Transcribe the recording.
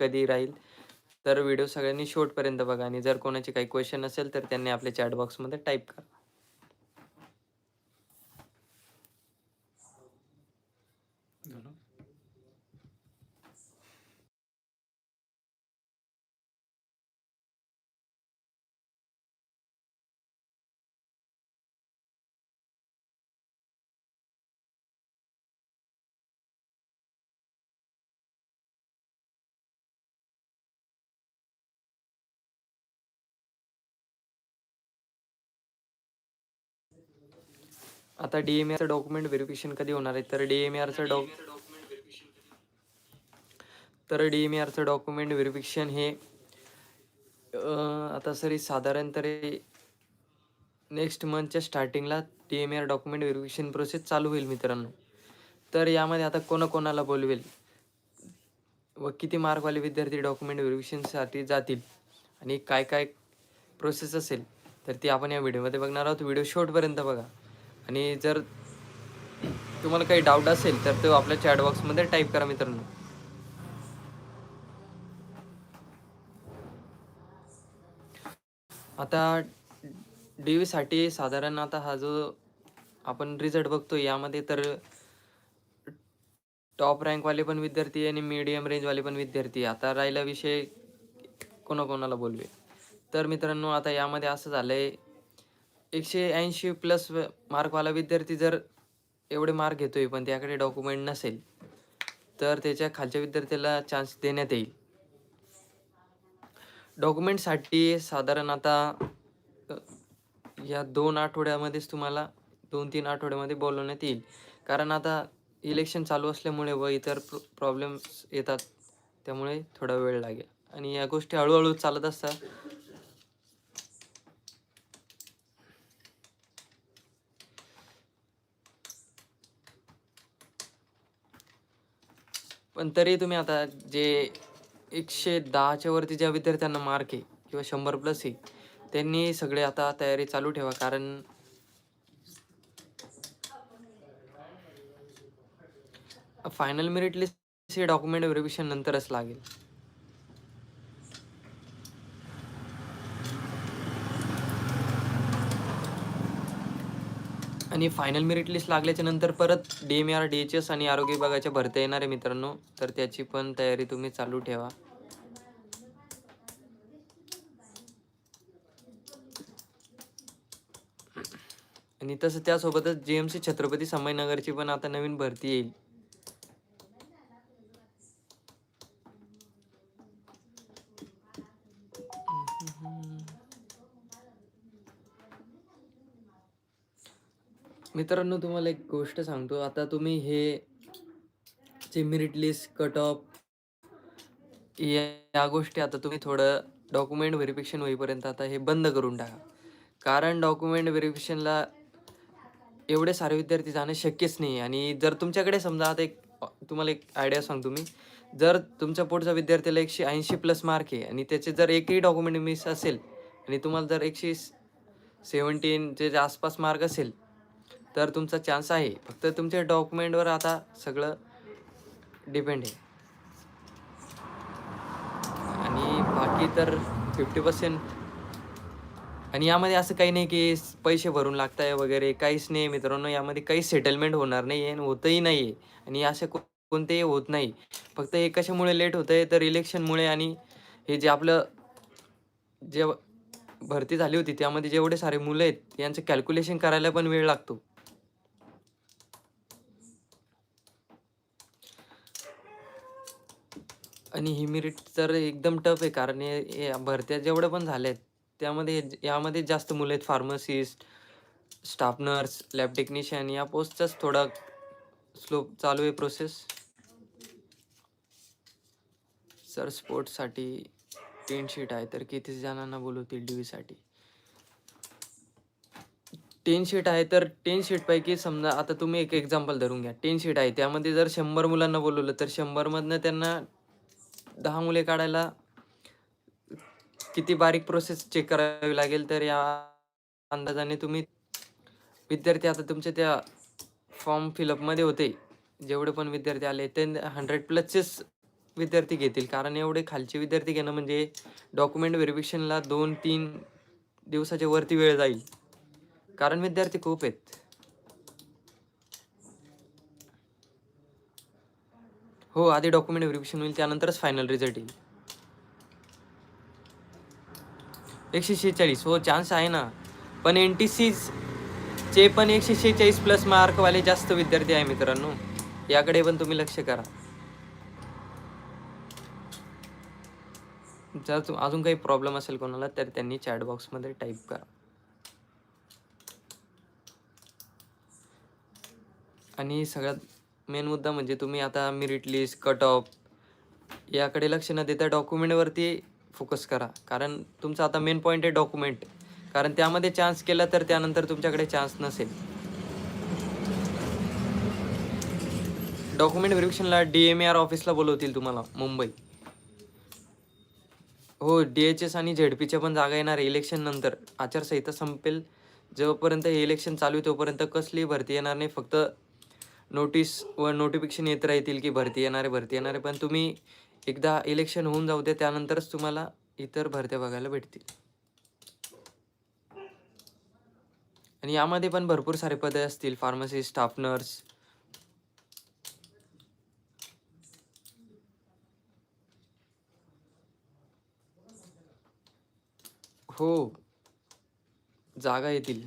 कधी राहील? तर व्हिडिओ सगळ्यांनी शेवटपर्यंत बघा आणि जर कोणाचे काही क्वेश्चन असेल तर त्यांनी आपल्या चॅट बॉक्समध्ये टाईप करा. आता डी एम आरचं डॉक्युमेंट व्हेरिफिकेशन कधी होणार आहे? तर डी एम आरचं डॉक तर डी एम आरचं डॉक्युमेंट व्हेरिफिकेशन हे आता सरी साधारण तरी नेक्स्ट मंथच्या स्टार्टिंगला D M R document verification process चालू होईल मित्रांनो. तर यामध्ये आता कोणाकोणाला बोलवेल? व किती मार्कवाले विद्यार्थी डॉक्युमेंट व्हेरिफिकेशनसाठी जातील? आणि काय काय प्रोसेस असेल? तर ती आपण या व्हिडिओमध्ये बघणार आहोत. व्हिडिओ शेवटपर्यंत बघा. आणि जर तुम्हाला काही डाऊट असेल तर तो आपल्या चॅट बॉक्समध्ये टाईप करा मित्रांनो. आता डी व्हीसाठी साधारण आता हा जो आपण रिझल्ट बघतो यामध्ये तर टॉप रँकवाले पण विद्यार्थी आणि मीडियम रेंजवाले पण विद्यार्थी आता राहिला विषय कोणाकोणाला बोलवे? तर मित्रांनो आता यामध्ये असं झालं आहे एकशे ऐंशी प्लस मार्कवाला विद्यार्थी जर एवढे मार्क घेतोय पण त्याकडे डॉक्युमेंट नसेल तर त्याच्या खालच्या विद्यार्थ्याला चान्स देण्यात येईल. डॉक्युमेंटसाठी साधारण आता या दोन आठवड्यामध्येच तुम्हाला दोन तीन आठवड्यामध्ये बोलवण्यात येईल. कारण आता इलेक्शन चालू असल्यामुळे व इतर प्रॉब्लेम्स येतात त्यामुळे थोडा वेळ लागेल. आणि या गोष्टी हळूहळू चालत असतात पण तरी तुम्ही आता जे एकशे दहाच्या वरती ज्या विद्यार्थ्यांना मार्क आहे किंवा शंभर प्लस आहे त्यांनी सगळे आता तयारी चालू ठेवा. कारण फायनल मेरिट लिस्ट हे डॉक्युमेंट व्हेरिफिकेशन नंतरच लागेल. आणि फायनल मेरिट लिस्ट लागल्याच्या नंतर परत D M R D H S आणि आरोग्य विभागाच्या भरत्या येणार आहे मित्रांनो. तर त्याची पण तयारी तुम्ही चालू ठेवा. आणि तसं त्यासोबतच जे एम सी छत्रपती संभाजीनगरची पण आता नवीन भरती येईल. मित्रांनो तुम्हाला एक गोष्ट सांगतो. आता तुम्ही हे जे मेरिट लिस्ट कट ऑफ या गोष्टी आता तुम्ही थोडं डॉक्युमेंट व्हेरिफिकेशन होईपर्यंत आता हे बंद करून टाका. कारण डॉक्युमेंट व्हेरिफिकेशनला एवढे सारे विद्यार्थी जाणं शक्यच नाही आणि जर तुमच्याकडे समजा आता एक तुम्हाला एक आयडिया सांगतो मी. जर तुमच्या पुढच्या विद्यार्थ्याला एकशे ऐंशी प्लस मार्क आहे आणि त्याचे जर एकही डॉक्युमेंट मिस असेल आणि तुम्हाला जर एकशे सेवन्टीनचे आसपास मार्क असेल तर तुमचा चान्स आहे. फक्त तुमच्या डॉक्युमेंटवर आता सगळं डिपेंड आहे. आणि बाकी तर फिफ्टी पर्सेंट आणि यामध्ये असं काही नाही की पैसे भरून लागताय वगैरे काहीच नाही मित्रांनो. यामध्ये काही सेटलमेंट होणार नाही आहे आणि होतही नाही. आहे आणि असे को- कोणतेही होत नाही. फक्त हे कशामुळे लेट होतं आहे तर इलेक्शनमुळे आणि हे जे आपलं जे भरती झाली होती त्यामध्ये जेवढे सारे मुलं आहेत यांचं कॅल्क्युलेशन करायला पण वेळ लागतो. आणि ही मेरिट तर एकदम टफ आहे कारण हे भरत्या जेवढ्या पण झाल्या आहेत त्यामध्ये यामध्ये जास्त मुलं आहेत. Pharmacist staff nurse lab technician या पोस्टचाच थोडा स्लो चालू आहे प्रोसेस सर स्पोर्ट्ससाठी टेन शीट आहे तर किती जणांना बोलवतील डी व्हीसाठी टेन शीट आहे तर टेन शीटपैकी समजा आता तुम्ही एक एक्झाम्पल धरून घ्या. टेन शीट आहे त्यामध्ये जर शंभर मुलांना बोलवलं तर शंभरमधनं त्यांना दहा मुले काढायला किती बारीक प्रोसेस चेक करावी लागेल तर या अंदाजाने तुम्ही विद्यार्थी आता तुमच्या त्या फॉर्म फिलअपमध्ये होते. जेवढे पण विद्यार्थी आले ते हंड्रेड प्लसचेच विद्यार्थी घेतील. कारण एवढे खालचे विद्यार्थी घेणं म्हणजे डॉक्युमेंट व्हेरिफिकेशनला दोन तीन दिवसाच्या वरती वेळ जाईल. कारण विद्यार्थी खूप आहेत. हो आधी डॉक्युमेंट व्हेरिफिकेशन होईल त्यानंतरच फायनल रिझल्ट येईल. एकशे शेहेचाळीस हो चान्स आहे ना. पण एन टी सीचे पण एकशे शेहेचाळीस प्लस मार्कवाले जास्त विद्यार्थी आहे मित्रांनो. याकडे पण तुम्ही लक्ष करा. जर तुम अजून काही प्रॉब्लेम असेल कोणाला तर त्यांनी चॅट बॉक्समध्ये टाईप करा. आणि सगळ्यात मेन मुद्दा म्हणजे तुम्ही आता मेरिट लिस्ट कट ऑफ याकडे लक्ष न देता डॉक्युमेंटवरती फोकस करा. कारण तुमचा आता मेन पॉईंट आहे डॉक्युमेंट कारण त्यामध्ये चान्स केला तर त्यानंतर तुमच्याकडे चान्स नसेल. डॉक्युमेंट व्हेरिफिकेशनला डी एम आर ऑफिसला बोलवतील तुम्हाला मुंबई. हो डी एच एस आणि झेड पीच्या पण जागा येणार इलेक्शन नंतर. आचारसंहिता संपेल. जेव्हापर्यंत हे इलेक्शन चालू आहे तोपर्यंत कसली भरती येणार नाही. फक्त नोटीस व नोटिफिकेशन येत राहतील की भरती येणार आहे भरती येणार आहे. पण तुम्ही एकदा इलेक्शन होऊन जाऊ दे त्यानंतरच तुम्हाला इतर भरत्या बघायला भेटतील. आणि यामध्ये पण भरपूर सारे पदे असतील फार्मसी स्टाफ नर्स हो जागा येतील.